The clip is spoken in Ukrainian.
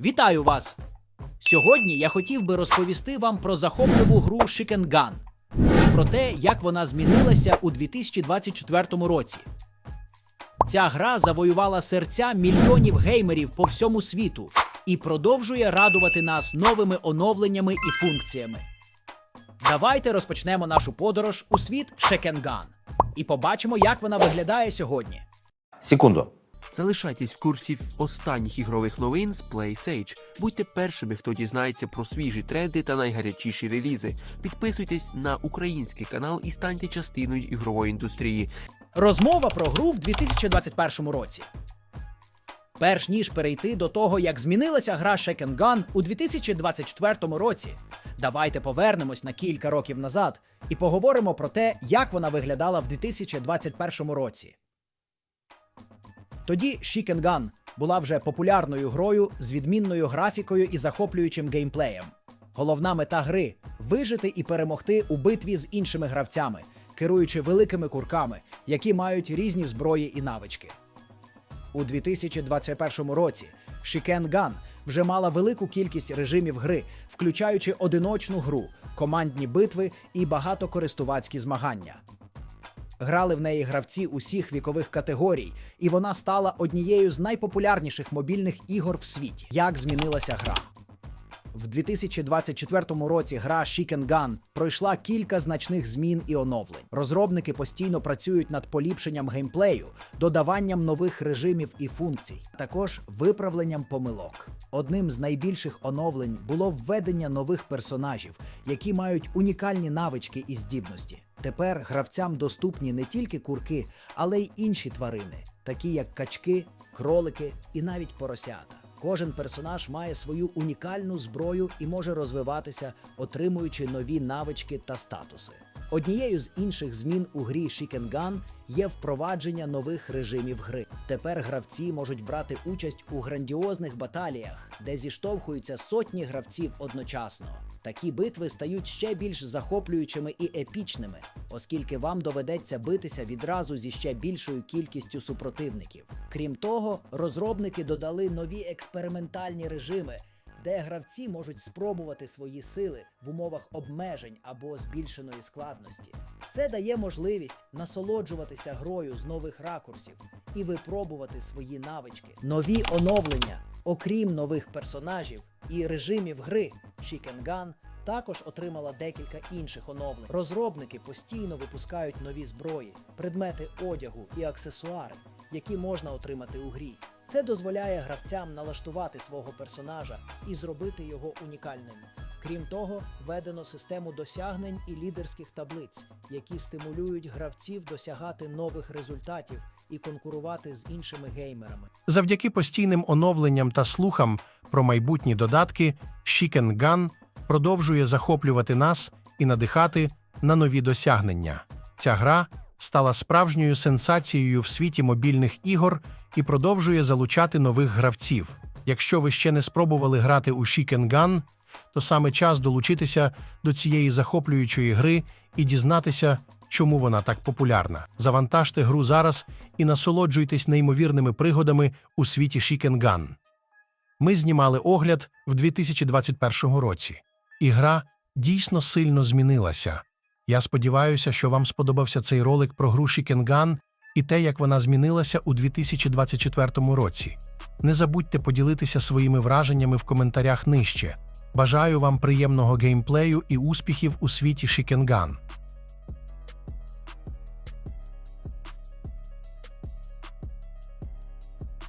Вітаю вас! Сьогодні я хотів би розповісти вам про захопливу гру Chicken Gun і про те, як вона змінилася у 2024 році. Ця гра завоювала серця мільйонів геймерів по всьому світу і продовжує радувати нас новими оновленнями і функціями. Давайте розпочнемо нашу подорож у світ Gun і побачимо, як вона виглядає сьогодні. Секунду. Залишайтесь в курсі останніх ігрових новин з PlaySage. Будьте першими, хто дізнається про свіжі тренди та найгарячіші релізи. Підписуйтесь на український канал і станьте частиною ігрової індустрії. Розмова про гру в 2021 році. Перш ніж перейти до того, як змінилася гра Shaken Gun у 2024 році, давайте повернемось на кілька років назад і поговоримо про те, як вона виглядала в 2021 році. Тоді Chicken Gun була вже популярною грою з відмінною графікою і захоплюючим геймплеєм. Головна мета гри вижити і перемогти у битві з іншими гравцями, керуючи великими курками, які мають різні зброї і навички. У 2021 році Chicken Gun вже мала велику кількість режимів гри, включаючи одиночну гру, командні битви і багатокористувацькі змагання. Грали в неї гравці усіх вікових категорій, і вона стала однією з найпопулярніших мобільних ігор в світі. Як змінилася гра? В 2024 році гра Chicken Gun пройшла кілька значних змін і оновлень. Розробники постійно працюють над поліпшенням геймплею, додаванням нових режимів і функцій, також виправленням помилок. Одним з найбільших оновлень було введення нових персонажів, які мають унікальні навички і здібності. Тепер гравцям доступні не тільки курки, але й інші тварини, такі як качки, кролики і навіть поросята. Кожен персонаж має свою унікальну зброю і може розвиватися, отримуючи нові навички та статуси. Однією з інших змін у грі Chicken Gun є впровадження нових режимів гри. Тепер гравці можуть брати участь у грандіозних баталіях, де зіштовхуються сотні гравців одночасно. Такі битви стають ще більш захоплюючими і епічними, оскільки вам доведеться битися відразу зі ще більшою кількістю супротивників. Крім того, розробники додали нові експериментальні режими, де гравці можуть спробувати свої сили в умовах обмежень або збільшеної складності. Це дає можливість насолоджуватися грою з нових ракурсів і випробувати свої навички. Нові оновлення, окрім нових персонажів і режимів гри, Chicken Gun також отримала декілька інших оновлень. Розробники постійно випускають нові зброї, предмети одягу і аксесуари, які можна отримати у грі. Це дозволяє гравцям налаштувати свого персонажа і зробити його унікальним. Крім того, введено систему досягнень і лідерських таблиць, які стимулюють гравців досягати нових результатів і конкурувати з іншими геймерами. Завдяки постійним оновленням та слухам про майбутні додатки, Chicken Gun продовжує захоплювати нас і надихати на нові досягнення. Ця гра стала справжньою сенсацією в світі мобільних ігор і продовжує залучати нових гравців. Якщо ви ще не спробували грати у Gun, то саме час долучитися до цієї захоплюючої гри і дізнатися, чому вона так популярна. Завантажте гру зараз і насолоджуйтесь неймовірними пригодами у світі Gun. Ми знімали огляд в 2021 році, і гра дійсно сильно змінилася. Я сподіваюся, що вам сподобався цей ролик про гру Шікенган і те, як вона змінилася у 2024 році. Не забудьте поділитися своїми враженнями в коментарях нижче. Бажаю вам приємного геймплею і успіхів у світі Шікенган.